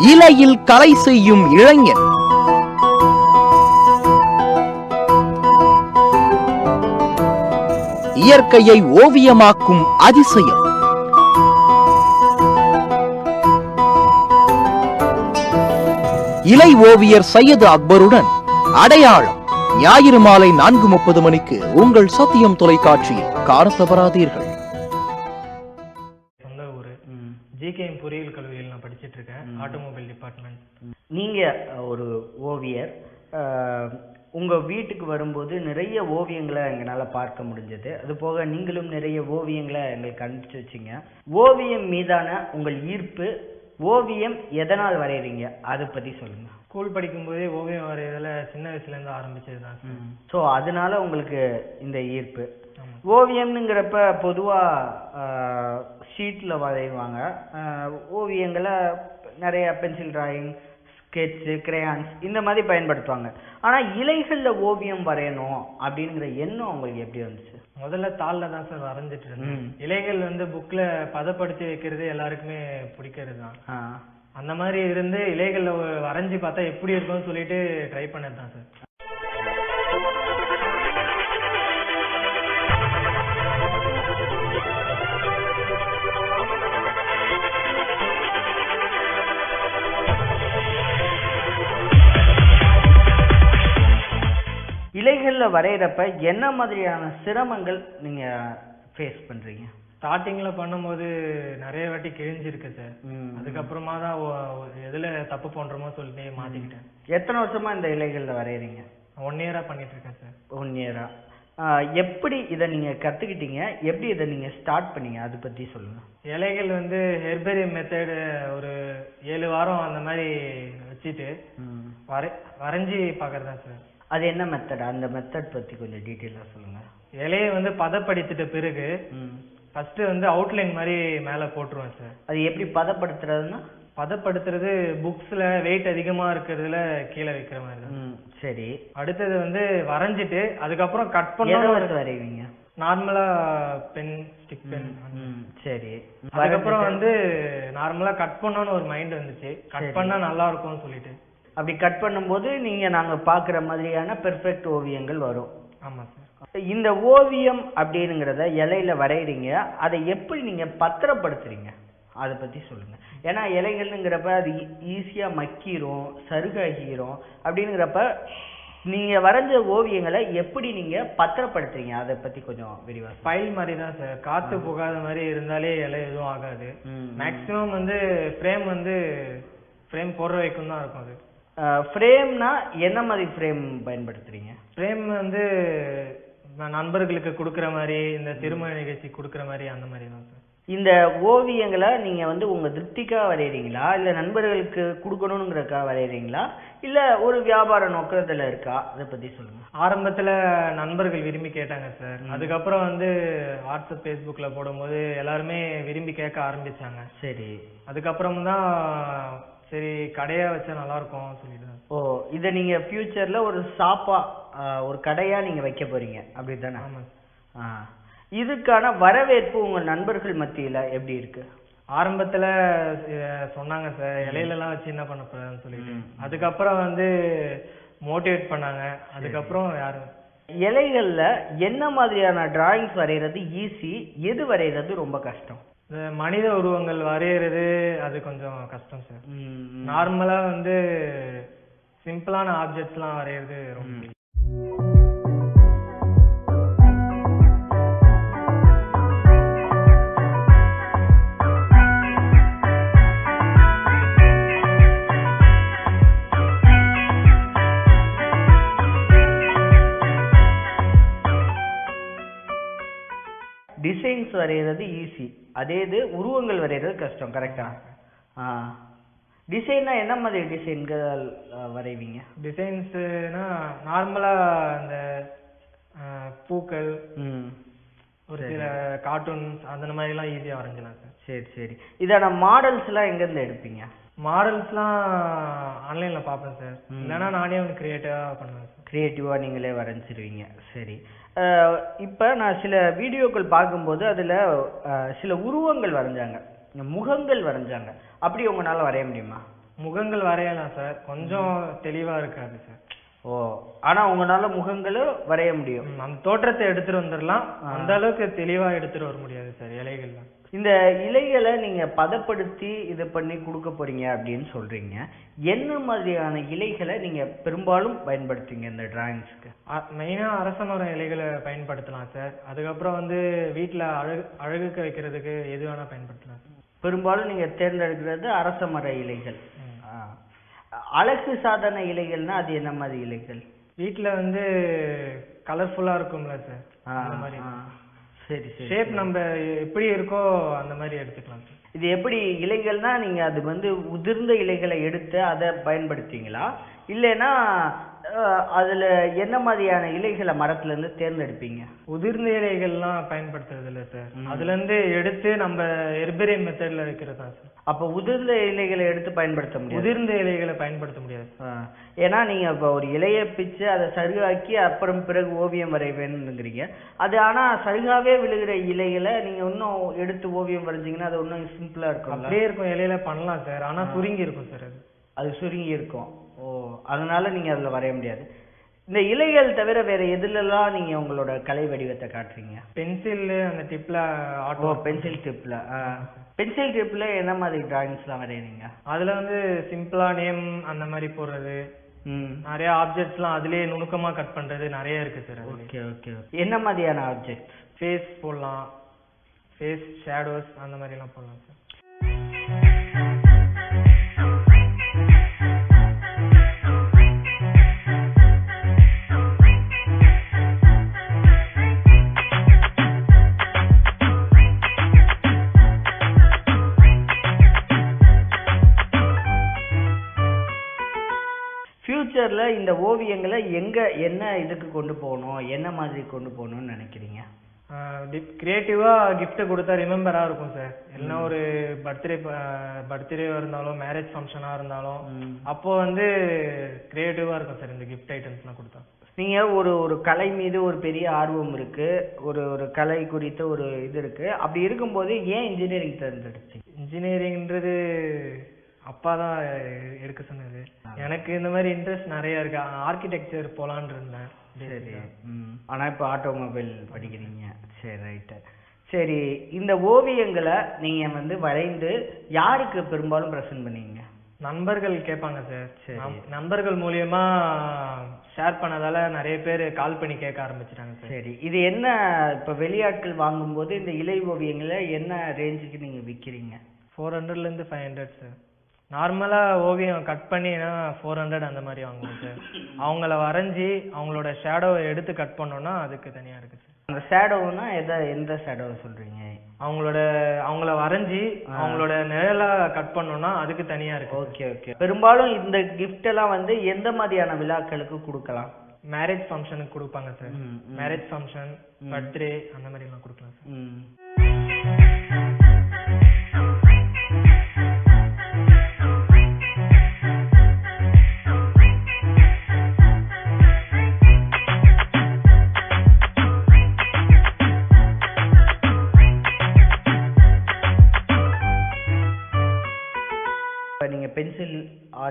இலையில் கலை செய்யும் இளைஞன். இயற்கையை ஓவியமாக்கும் அதிசயம். இலை ஓவியர் சையது அக்பருடன் அடையாளம். ஞாயிறு மாலை நான்கு முப்பது மணிக்கு உங்கள் சத்தியம் தொலைக்காட்சியில் காண தவறாதீர்கள். சொந்த ஒரு ஜிகேஎம் பொறியியல் கல்வி ஆட்டோமொபைல் டிபார்ட்மெண்ட். நீங்க அஹ், ஒரு ஓவியர் அஹ், உங்க வீட்டுக்கு வரும்போது நிறைய ஓவியங்களை எங்களால பார்க்க முடிஞ்சது. அது போக நீங்களும் நிறைய ஓவியங்களை எங்களுக்கு அனுப்பிச்சு வச்சீங்க. ஓவியம் மீதான உங்கள் ஈர்ப்பு ஓவியம் எதனால் வரைகிறீங்க அதை பத்தி சொல்லுங்க. ஸ்கூல் படிக்கும்போதே ஓவியம் வரையறதுல சின்ன வயசுலேருந்து ஆரம்பிச்சது தான் ஸோ அதனால உங்களுக்கு இந்த ஈர்ப்பு. ஓவியம்னுங்கிறப்ப பொதுவாக ஷீட்டில் வரைவாங்க. ஓவியங்களை நிறைய பென்சில் டிராயிங் ஸ்கெட்சு கிரேயான்ஸ் இந்த மாதிரி பயன்படுத்துவாங்க. ஆனால் இலைகளில் ஓவியம் வரையணும் அப்படிங்கிற எண்ணம் உங்களுக்கு எப்படி வந்துச்சு? முதல்ல தாளில் தான் சார் வரைஞ்சிட்டு இருந்தேன். இலைகள் வந்து புக்கில் பதப்படுத்தி வைக்கிறது எல்லாருக்குமே பிடிக்கிறது தான் அந்த மாதிரி இருந்து இலைகளில் வரைஞ்சி பார்த்தா எப்படி இருக்கும்னு சொல்லிட்டு ட்ரை பண்ணது தான் சார். இலைகளில் வரைகிறப்ப என்ன மாதிரியான சிரமங்கள் நீங்கள் ஃபேஸ் பண்ணுறீங்க ஸ்டார்டிங்கில் பண்ணும்போது நிறைய வாட்டி கிழிஞ்சிருக்கு சார். அதுக்கப்புறமா தான் எதுல தப்பு பண்றோமோ சொல்லிட்டு மாத்திக்கிட்டேன். எத்தனை வருஷமா இந்த இலைகளில் வரைகிறீங்க ஒன் இயரா பண்ணிட்டு இருக்கேன் சார். ஒன் இயரா எப்படி இதை நீங்கள் கற்றுக்கிட்டீங்க எப்படி இதை நீங்கள் ஸ்டார்ட் பண்ணீங்க? அதை பற்றி சொல்லுங்கள் இலைகள் வந்து ஹெர்பேரியம் மெத்தடு ஒரு ஏழு வாரம் அந்த மாதிரி வச்சுட்டு வரை வரைஞ்சி பார்க்கறது சார். அது என்ன மெத்தட் அந்த மெத்தட் பற்றி கொஞ்சம் டீட்டெயிலாக சொல்லுங்கள் இலையை வந்து பதப்படுத்திட்ட பிறகு ஃபர்ஸ்ட் வந்து அவுட்லைன் மாதிரி மேலே போட்டுருவேன் சார் அது எப்படி பதப்படுத்துறதுன்னா? பதப்படுத்துறது புக்ஸ்ல வெயிட் அதிகமா இருக்கிறதுல கீழே வைக்கிற மாதிரி தான். சரி. அடுத்தது வந்து வரைஞ்சிட்டு அதுக்கப்புறம் கட் பண்ண வரைவீங்க? நார்மலா பென் ஸ்டிக் பென் சரி. அதுக்கப்புறம் வந்து நார்மலா கட் பண்ணணும்னு ஒரு மைண்ட் வந்துச்சு. கட். பண்ணா நல்லா இருக்கும்னு சொல்லிட்டு. அப்படி கட் பண்ணும்போது நீங்கள் நாங்கள் பார்க்குற மாதிரியான பெர்ஃபெக்ட் ஓவியங்கள் வரும். ஆமா சார் இந்த ஓவியம் அப்படிங்கிறத இலையில வரைகிறீங்க அதை எப்படி நீங்கள் பத்திரப்படுத்துறீங்க? அதை பற்றி சொல்லுங்க. ஏன்னா இலைகள்ங்கிறப்ப அது ஈஸியாக மக்கிரும் சருகாகிரும் அப்படிங்கிறப்ப நீங்கள் வரைஞ்ச ஓவியங்களை எப்படி நீங்கள் பத்திரப்படுத்துறீங்க? அதை பற்றி கொஞ்சம் விரிவாக ஃபைல் மாதிரி தான் சார் காத்து போகாத மாதிரி இருந்தாலே இலை எதுவும் ஆகாது. மேக்ஸிமம் வந்து ஃப்ரேம் வந்து ஃப்ரேம் போடுற வரைக்கும் தான் இருக்கும் அது. ஃப்ரேம்னா என்ன மாதிரி ஃப்ரேம் பயன்படுத்துறீங்க? ஃப்ரேம் வந்து நான் நண்பர்களுக்கு கொடுக்குற மாதிரி இந்த திருமண நிகழ்ச்சி கொடுக்குற மாதிரி அந்த மாதிரி தான் சார். இந்த ஓவியங்களை நீங்க வந்து உங்க திருப்திக்காக வரைகிறீங்களா இல்ல நண்பர்களுக்கு கொடுக்கணுங்கிறதுக்காக வரைகிறீங்களா இல்ல ஒரு வியாபார நோக்கத்துல இருக்கா? அதை பத்தி சொல்லுங்க. ஆரம்பத்துல நண்பர்கள் விரும்பி கேட்டாங்க சார். அதுக்கப்புறம் வந்து வாட்ஸ்அப் ஃபேஸ்புக்ல போடும்போது எல்லாருமே விரும்பி கேட்க ஆரம்பிச்சாங்க. சரி. அதுக்கப்புறம் தான் சரி கடையா வச்சா நல்லா இருக்கும் சொல்லிட்டு. தான். ஓ இதை நீங்க ஃபியூச்சர்ல ஒரு ஷாப்பா ஒரு கடையா நீங்க வைக்க போறீங்க. அப்படிதானே ஆமா ஆ. இதுக்கான வரவேற்பு உங்க நண்பர்கள் மத்தியில எப்படி இருக்கு? ஆரம்பத்துல சொன்னாங்க சார். இலையில எல்லாம் வச்சு என்ன பண்ண போறேன்னு சொல்லிட்டு. அதுக்கப்புறம் வந்து மோட்டிவேட் பண்ணாங்க. அதுக்கப்புறம் யாரும் இலைகள்ல என்ன மாதிரியான டிராயிங்ஸ் வரைகிறது ஈஸி எது வரைகிறது ரொம்ப கஷ்டம்? இந்த மனித உருவங்கள் வரையறது அது கொஞ்சம் கஷ்டம் சார். நார்மலா வந்து சிம்பிளான ஆப்ஜெக்ட்ஸ்லாம் வரையறது ரொம்ப டிசைன்ஸ் வரைகிறது ஈஸி அதே இது உருவங்கள் வரைகிறது கஷ்டம் கரெக்டா ஆ? டிசைன்னா என்ன மாதிரி டிசைன்கள் வரைவீங்க? டிசைன்ஸ்னா நார்மலா இந்த அஹ், பூக்கள் ஒரு சில கார்ட்டூன்ஸ் அந்த மாதிரி எல்லாம் ஈஸியா வரைஞ்சலாம் சார். சரி சரி. இதான மாடல்ஸ்லாம் எங்கேருந்து எடுப்பீங்க? மாடல்ஸ்லாம் ஆன்லைன்ல பார்ப்பேன் சார். இல்லைன்னா நானே ஒன்று கிரியேட்டிவா பண்ணுவேன் சார். க்ரியேட்டிவாக நீங்களே வரைஞ்சிருவீங்க. சரி. இப்போ நான் சில வீடியோக்கள் பார்க்கும்போது அதில் சில உருவங்கள் வரைஞ்சாங்க. முகங்கள் வரைஞ்சாங்க. அப்படி உங்களால் வரைய முடியுமா? முகங்கள் வரையலாம் சார். கொஞ்சம் தெளிவா இருக்காது சார். ஓ ஆனா உங்களால முகங்களும் வரைய முடியும். அந்த தோற்றத்தை எடுத்துட்டு வந்துடலாம். அந்த அளவுக்கு தெளிவா எடுத்துட்டு வர முடியாது சார் இலைகள்ல இந்த இலைகளை நீங்க பதப்படுத்தி இது பண்ணி கொடுக்க போறீங்க அப்படின்னு சொல்றீங்க. என்ன மாதிரியான இலைகளை நீங்க பெரும்பாலும் பயன்படுத்துங்க இந்த டிராயிங்ஸ்க்கு மெயினா அரச மரம் இலைகளை பயன்படுத்தலாம் சார் அதுக்கப்புறம் வந்து வீட்ல அழகு அழகுக்கு வைக்கிறதுக்கு எது வேணா பயன்படுத்தலாம் பெரும்பாலும் நீங்க தேர்ந்தெடுக்கிறது அரச மர இலைகள். அழகு சாதன இலைகள்னா அது என்ன மாதிரி இலைகள்? வீட்ல வந்து கலர்ஃபுல்லா இருக்கும்ல சார் அந்த மாதிரி. சரி சரி ஷேப் நம்ம எப்படி இருக்கோ அந்த மாதிரி எடுத்துக்கலாம் சார் இது எப்படி இலைகள்னா நீங்க அது வந்து உதிர்ந்த இலைகளை எடுத்து அதை பயன்படுத்துவீங்களா? இல்லைன்னா அதுல என்ன மாதிரியான இலைகளை மரத்துல இருந்து தேர்ந்தெடுப்பீங்க? உதிர்ந்த இலைகள்லாம் பயன்படுத்துறது இல்ல சார் அதுல இருந்து எடுத்து நம்ம எர்பரேம் மெத்தட்ல வைக்கிறது தான் சார். அப்ப உதிர்ந்த இலைகளை எடுத்து பயன்படுத்த முடியாது? உதிர்ந்த இலைகளை பயன்படுத்த முடியாது. ஏன்னா நீங்க இப்ப ஒரு இலையை பிச்சு அதை சருகாக்கி அப்புறம் பிறகு ஓவியம் வரைவேன்னுங்கிறீங்க அது ஆனா சருகாவே விழுகிற இலைகளை நீங்க இன்னும் எடுத்து ஓவியம் வரைஞ்சீங்கன்னா அது இன்னும் சிம்பிளா இருக்கும்ல? அப்படியே இருக்கும் இலையில பண்ணலாம் சார். ஆனா சுருங்கி இருக்கும் சார் அது. அது சுருங்கி இருக்கும். ஓ அதனால நீங்க அதுல வரைய முடியாது. இந்த இலைகள் தவிர வேற எதுலலாம் நீங்க உங்களோட கலை வடிவத்தை காட்டுறீங்க? பென்சில் அந்த டிப்ல ஓ ஆட்டோ பென்சில் டிப்ல. பென்சில் டிப்ல என்ன மாதிரி டிராயிங்ஸ்லாம் வரையறீங்க? அதுல வந்து சிம்பிளா நேம் அந்த மாதிரி போடுறது. ம். நிறைய ஆப்ஜெக்ட்ஸ்லாம் அதுலயே நுணுக்கமா கட் பண்றது நிறைய இருக்கு சார் ஓகே ஓகே என்ன மாதிரியான ஆப்ஜெக்ட் ஃபேஸ் போடலாம். ஃபேஸ் ஷேடோஸ் அந்த மாதிரி எல்லாம் போடலாம் ஃபியூச்சர்ல இந்த ஓவியங்களை எங்க என்ன இதுக்கு கொண்டு போகணும் என்ன மாதிரி கொண்டு போகணும்னு நினைக்கிறீங்க? கிரியேட்டிவா gift கொடுத்தா ரிமெம்பரா இருக்கும் சார் இல்லைன்னா ஒரு பர்த்டே பர்த்டே இருந்தாலும் மேரேஜ் ஃபங்க்ஷனா இருந்தாலும் அப்போ வந்து கிரியேட்டிவா இருக்கும் சார் இந்த கிஃப்ட் ஐட்டம்ஸ்லாம் கொடுத்தா. நீங்க ஒரு ஒரு கலை மீது ஒரு பெரிய ஆர்வம் இருக்கு ஒரு ஒரு கலை குறித்த ஒரு இது இருக்கு. அப்படி இருக்கும்போது ஏன் இன்ஜினியரிங் தேர்ந்தெடுத்தீங்க? இன்ஜினியரிங்ன்றது அப்பா தான் எடுக்க சொன்னது எனக்கு இந்த மாதிரி இன்ட்ரெஸ்ட் நிறைய இருக்கு. ஆர்கிடெக்சர் போலான்னு இருந்தேன். சரி. ஆனா இப்போ ஆட்டோமொபைல் படிக்கிறீங்க. சரி ரைட்டு சரி இந்த ஓவியங்களை நீங்க வந்து வரைந்து யாருக்கு பெரும்பாலும் ப்ரெசென்ட் பண்ணீங்க? நண்பர்கள் கேட்பாங்க சார். சரி. நண்பர்கள் மூலியமா ஷேர் பண்ணதால நிறைய பேர் கால் பண்ணி கேட்க ஆரம்பிச்சிட்டாங்க சார் சரி. இது என்ன இப்போ வெளியாட்கள் வாங்கும்போது இந்த இலை ஓவியங்களை என்ன ரேஞ்சுக்கு நீங்க விற்கிறீங்க ஃபோர் ஹண்ட்ரட்ல இருந்து ஃபைவ் ஹண்ட்ரட் சார் நார்மலா ஓவியம் கட் பண்ணினா ஃபோர் ஹண்ட்ரட் அந்த மாதிரி வாங்குவோம் சார் அவங்கள வரைஞ்சி அவங்களோட ஷேடோவை எடுத்து கட் பண்ணோம்னா அதுக்கு தனியா இருக்கு சார் அந்த ஷேடோவுனா எதை எந்த ஷேடோவை சொல்றீங்க? அவங்களோட அவங்கள வரைஞ்சி அவங்களோட நிழலா கட் பண்ணோம்னா அதுக்கு தனியா இருக்கு ஓகே ஓகே பெரும்பாலும் இந்த gift எல்லாம் வந்து எந்த மாதிரியான விழாக்களுக்கு கொடுக்கலாம்? மேரேஜ் ஃபங்க்ஷனுக்கு கொடுப்பாங்க சார். மேரேஜ் ஃபங்க்ஷன் பர்த்டே அந்த மாதிரி எல்லாம் கொடுக்கலாம் சார்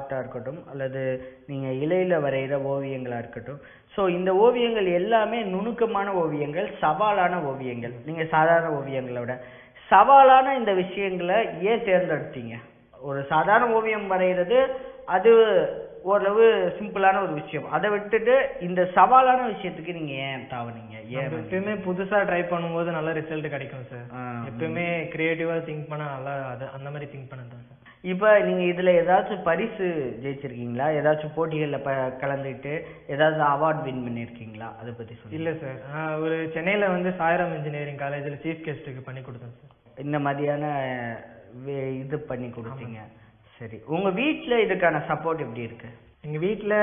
ஆர்ட்டாக இருக்கட்டும் அல்லது நீங்கள் இலையில் வரைகிற ஓவியங்களாக இருக்கட்டும். ஸோ இந்த ஓவியங்கள் எல்லாமே நுணுக்கமான ஓவியங்கள் சவாலான ஓவியங்கள். நீங்கள் சாதாரண ஓவியங்களை விட. சவாலான இந்த விஷயங்களை ஏன் தேர்ந்தெடுத்தீங்க? ஒரு சாதாரண ஓவியம் வரைகிறது அது ஓரளவு சிம்பிளான ஒரு விஷயம். அதை விட்டுட்டு இந்த சவாலான விஷயத்துக்கு நீங்கள் ஏன் தாவுனீங்க? ஏன்? எப்பயுமே புதுசா ட்ரை பண்ணும்போது நல்ல ரிசல்ட் கிடைக்கும் சார் எப்பயுமே கிரியேட்டிவா திங்க் பண்ணா நல்லா அது அந்த மாதிரி திங்க் பண்ணதான் சார் இப்போ நீங்க இதுல ஏதாச்சும் பரிசு ஜெயிச்சிருக்கீங்களா? ஏதாச்சும் போட்டிகள்ல ப கலந்துக்கிட்டு ஏதாவது அவார்ட் வின் பண்ணியிருக்கீங்களா அதை பத்தி சொல்லுங்க. இல்ல சார். நான் ஒரு சென்னையில வந்து சாய்ராம் இன்ஜினியரிங் காலேஜ்ல சீஃப் கெஸ்ட்டுக்கு பண்ணி கொடுத்தேன் சார். இந்த மாதிரியான இது பண்ணி கொடுத்தீங்க. சரி. உங்க வீட்ல இதுக்கான சப்போர்ட் எப்படி இருக்கு? எங்க வீட்ல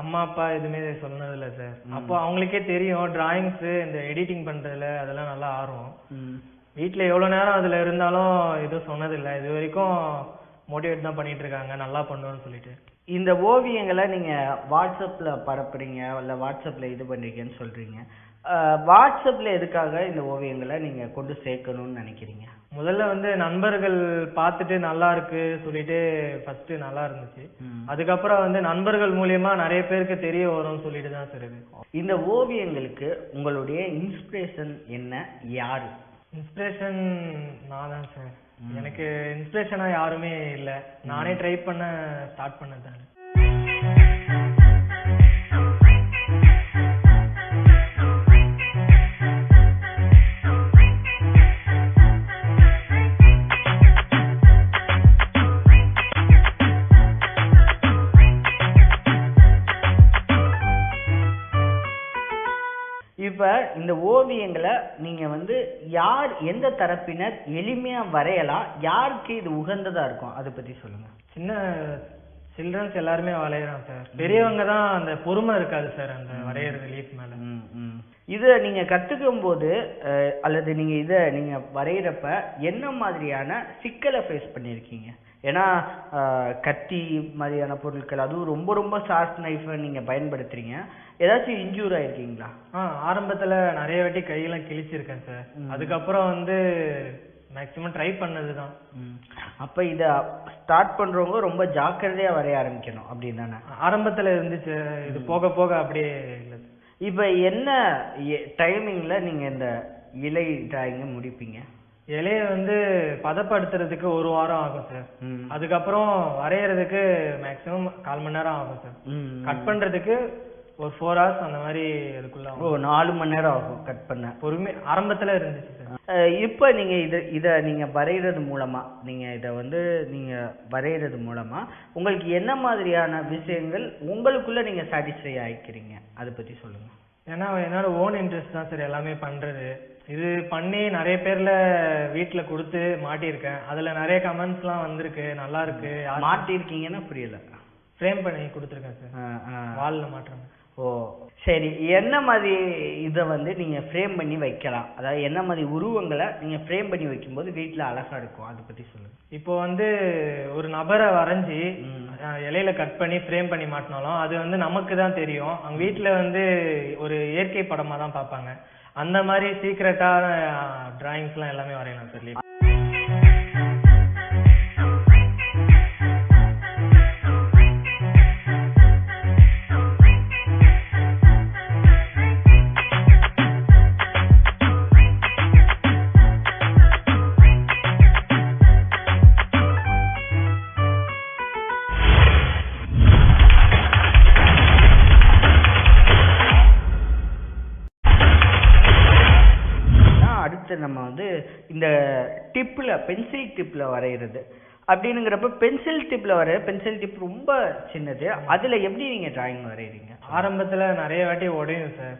அம்மா அப்பா எதுவுமே சொன்னது இல்ல சார் அப்போ அவங்களுக்கே தெரியும் டிராயிங்ஸ் இந்த எடிட்டிங் பண்றதுல அதெல்லாம் நல்லா ஆர்வம். ம். வீட்ல எவ்வளவு நேரம் அதுல இருந்தாலும் எதுவும் சொன்னது இல்ல இது வரைக்கும் மோட்டிவேட் தான் பண்ணிட்டு இருக்காங்க. நல்லா பண்ணுவேன்னு சொல்லிட்டு. இந்த ஓவியங்களை நீங்க வாட்ஸ்அப்ல பரப்புறீங்க இல்ல வாட்ஸ்அப்ல இது பண்றீங்கன்னு சொல்றீங்க. அஹ், வாட்ஸ்அப்ல எதுக்காக இந்த ஓவியங்களை நீங்க கொண்டு சேர்க்கணும்னு நினைக்கிறீங்க? முதல்ல வந்து நண்பர்கள் பார்த்துட்டு நல்லா இருக்கு சொல்லிட்டு ஃபர்ஸ்ட் நல்லா இருந்துச்சு. அதுக்கப்புறம் வந்து நண்பர்கள் மூலியமா நிறைய பேருக்கு தெரிய வரும்னு சொல்லிட்டு தான் சார் இந்த ஓவியங்களுக்கு உங்களுடைய இன்ஸ்பிரேஷன் என்ன? யாரு? இன்ஸ்பிரேஷன் நான் தான் சார் எனக்கு இன்ஸ்பிரேஷனா யாருமே இல்ல. நானே ட்ரை பண்ண ஸ்டார்ட் பண்ணது தான். இப்ப இந்த ஓவியங்களை நீங்க வந்து யார் எந்த தரப்பினர் எளிமையா வரையலாம் யாருக்கு இது உகந்ததா இருக்கும்? அதை பத்தி சொல்லுங்க. சின்ன சில்ட்ரன்ஸ் எல்லாருமே வரையறான் சார். பெரியவங்க தான் அந்த பொறுமை இருக்காது சார் அந்த வரையறது லீஃப் மேல. இதை நீங்க கத்துக்கும் போது அல்லது நீங்க இதை நீங்க வரைகிறப்ப என்ன மாதிரியான சிக்கலை ஃபேஸ் பண்ணியிருக்கீங்க? ஏன்னா கத்தி மாதிரியான பொருட்கள் அதுவும் ரொம்ப ரொம்ப ஷார்ப் நைஃபை நீங்க பயன்படுத்துறீங்க. ஏதாச்சும் இன்ஜூர் ஆயிருக்கீங்களா? ஆ ஆரம்பத்துல நிறைய வாட்டி கையெல்லாம் கிழிச்சிருக்கேன் சார். அதுக்கப்புறம் வந்து மேக்ஸிமம் ட்ரை பண்ணதுதான். ம். அப்ப இத ஸ்டார்ட் பண்றவங்க ரொம்ப ஜாக்கிரதையா வரைய ஆரம்பிக்கணும் அப்படின்னு தானே ஆரம்பத்துல இருந்துச்சு. இது போக போக அப்படியே இல்லை. இப்ப என்ன டைமிங்ல நீங்க இந்த இலை டிராயிங்க முடிப்பீங்க? இலைய வந்து பதப்படுத்துறதுக்கு ஒரு வாரம் ஆகும் சார். அதுக்கப்புறம் வரையறதுக்கு மேக்ஸிமம் கால் மணி நேரம் ஆகும் சார். கட் பண்றதுக்கு ஒரு ஃபோர் ஹவர்ஸ் அந்த மாதிரி அதுக்குள்ள ஓ ஆகும். நாலு மணி நேரம் ஆகும் கட் பண்ண. பொறுமை ஆரம்பத்துல இருந்துச்சு சார் இப்ப நீங்க இத இத நீங்க வரைகிறது மூலமா நீங்க இத வந்து நீங்க வரைகிறது மூலமா உங்களுக்கு என்ன மாதிரியான விஷயங்கள் உங்களுக்குள்ள நீங்க சாட்டிஸ்ஃபை ஆயிக்கிறீங்க? அதை பத்தி சொல்லுங்க. ஏன்னா என்னோட ஓன் இன்ட்ரெஸ்ட் தான் சார் எல்லாமே பண்றது. இது பண்ணி நிறைய பேர்ல வீட்ல கொடுத்து மாட்டியிருக்கேன். அதுல நிறைய கமெண்ட்ஸ்லாம் வந்திருக்கு. நல்லா இருக்கு. மாட்டிருக்கீங்கன்னா புரியல. ஃப்ரேம் பண்ணி கொடுத்துருக்கேன் சார். வால்ல மாட்டுறேன். ஓ சரி. என்ன மாதிரி இதை வந்து நீங்க ஃப்ரேம் பண்ணி வைக்கலாம்? அதாவது என்ன மாதிரி உருவங்களை நீங்க ஃப்ரேம் பண்ணி வைக்கும்போது வீட்ல அழகா இருக்கும்? அதை பத்தி சொல்லுங்க. இப்போ வந்து ஒரு நபரை வரைஞ்சி இலையில கட் பண்ணி ஃப்ரேம் பண்ணி மாட்டினாலும் அது வந்து நமக்கு தான் தெரியும். அவங்க வீட்ல வந்து ஒரு இயற்கை படமா தான் பார்ப்பாங்க. அந்த மாதிரி சீக்ரெட்டான டிராயிங்ஸ்லாம் எல்லாமே வரையலாம் சார் அடுத்து நம்ம வந்து இந்த டிப்பில் பென்சில் டிப்பில் வரைகிறது அப்படின்னுங்கிறப்ப பென்சில் டிப்பில் வரைய பென்சில் டிப் ரொம்ப சின்னது. அதில் எப்படி நீங்கள் டிராயிங் வரைகிறீங்க ஆரம்பத்துல நிறைய வாட்டி உடையும் சார்.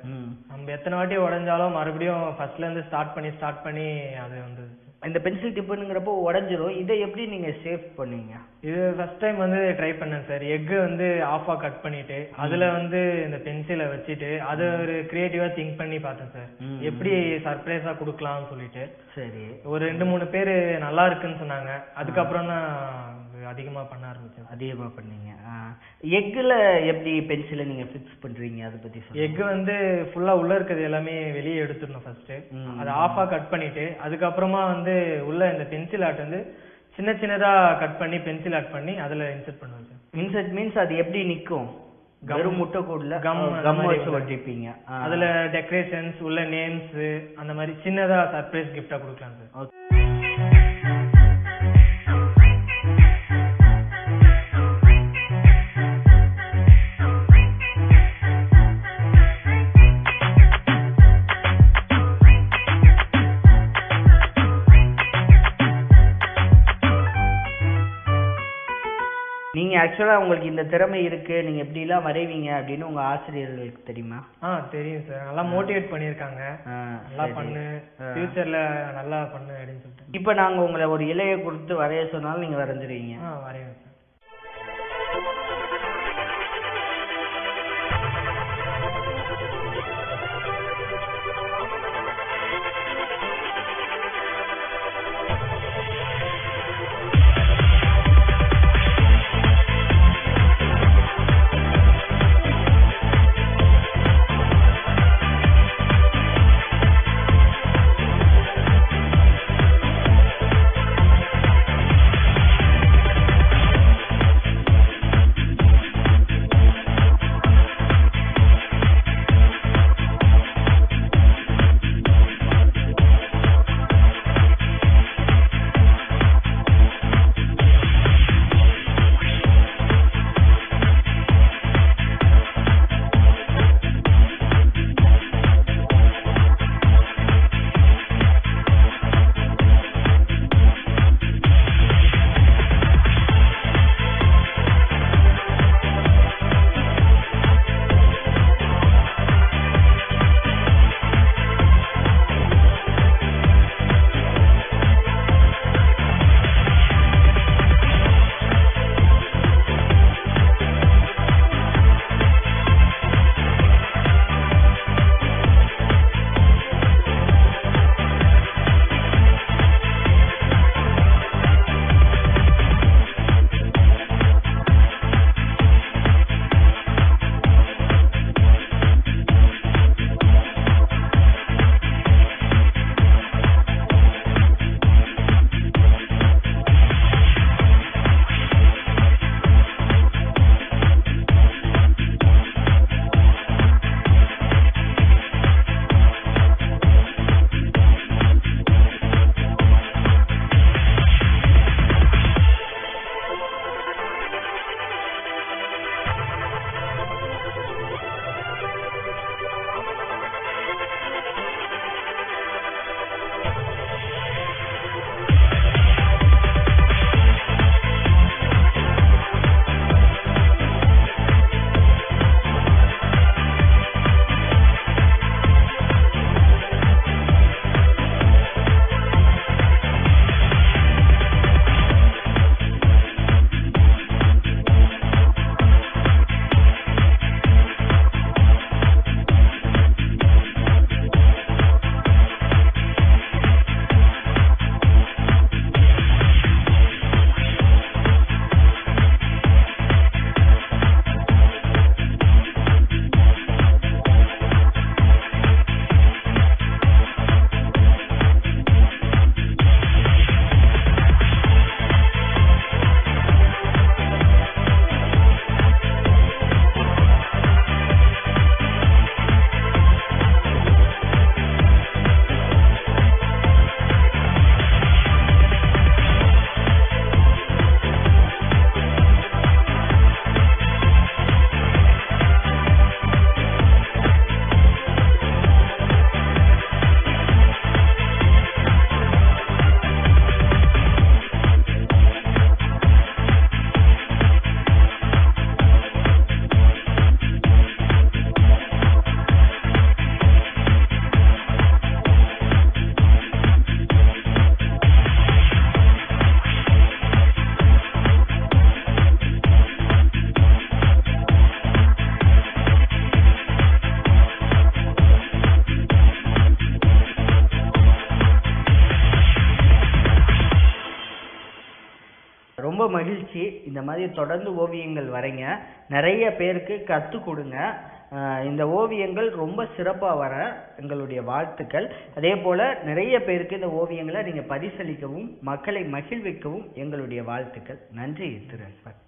நம்ம எத்தனை வாட்டி உடைஞ்சாலும் மறுபடியும் ஃபர்ஸ்ட்ல இருந்து ஸ்டார்ட் பண்ணி ஸ்டார்ட் பண்ணி அது வந்தது. சார் இந்த பென்சில் டிப்புங்கிறப்போ உடஞ்சிரும். இதை எப்படி நீங்கள் சேவ் பண்ணுவீங்க இது ஃபர்ஸ்ட் டைம் வந்து ட்ரை பண்ணேன் சார் எக்கு வந்து ஆஃபா கட் பண்ணிட்டு அதுல வந்து இந்த பென்சிலை வச்சுட்டு அதை ஒரு கிரியேட்டிவா திங்க் பண்ணி பார்த்தேன் சார். எப்படி சர்ப்ரைஸா கொடுக்கலாம்னு சொல்லிட்டு. சரி. ஒரு ரெண்டு மூணு பேர் நல்லா இருக்குன்னு சொன்னாங்க. அதுக்கப்புறம் தான் இது அதிகமா பண்ண ஆரம்பிச்சேன் அதிகமாக பண்ணீங்க எக்கில் எப்படி பென்சிலை நீங்கள் ஃபிக்ஸ் பண்ணுறீங்க அதை பற்றி எக் வந்து ஃபுல்லா உள்ள இருக்கிறது எல்லாமே வெளியே எடுத்துடணும் ஃபர்ஸ்ட் ம். அதை ஆஃபா கட் பண்ணிட்டு அதுக்கப்புறமா வந்து உள்ள இந்த பென்சில் ஆர்ட் வந்து சின்ன சின்னதா கட் பண்ணி பென்சில் ஆர்ட் பண்ணி அதுல இன்சர்ட் பண்ணுவேன் சார் இன்செர்ட் மீன்ஸ் அது எப்படி நிற்கும். வெறும் முட்டைக்கூடல கம் மாதிரி வச்சு. ஒட்டிப்பீங்க. அதுல டெக்கரேஷன்ஸ் உள்ள நேம்ஸ் அந்த மாதிரி சின்னதா சர்ப்ரைஸ் கிஃப்டா கொடுக்கலாம் சார் Okay. நீங்க ஆக்சுவலா உங்களுக்கு இந்த திறமை இருக்கு நீங்க எப்படி எல்லாம் வரைவீங்க அப்படின்னு உங்க ஆசிரியர்களுக்கு தெரியுமா? ஆ தெரியும் சார் நல்லா மோட்டிவேட் பண்ணியிருக்காங்க. நல்லா. பண்ணு. ஃபியூச்சர்ல நல்லா பண்ணு அப்படின்னு சொல்லிட்டு. இப்ப நாங்க உங்களை ஒரு இலையை கொடுத்து வரைய சொன்னாலும் நீங்க வரைஞ்சிருவீங்க. ஆ வரைவேன் சார் இந்த மாதிரி தொடர்ந்து ஓவியங்கள் வரைங்க. நிறைய பேருக்கு கற்றுக் கொடுங்க. இந்த ஓவியங்கள் ரொம்ப சிறப்பாக வர எங்களுடைய வாழ்த்துக்கள். அதே போல் நிறைய பேருக்கு இந்த ஓவியங்களை நீங்கள் பரிசளிக்கவும் மக்களை மகிழ்விக்கவும் எங்களுடைய வாழ்த்துக்கள். நன்றி திரு அஸ்வத்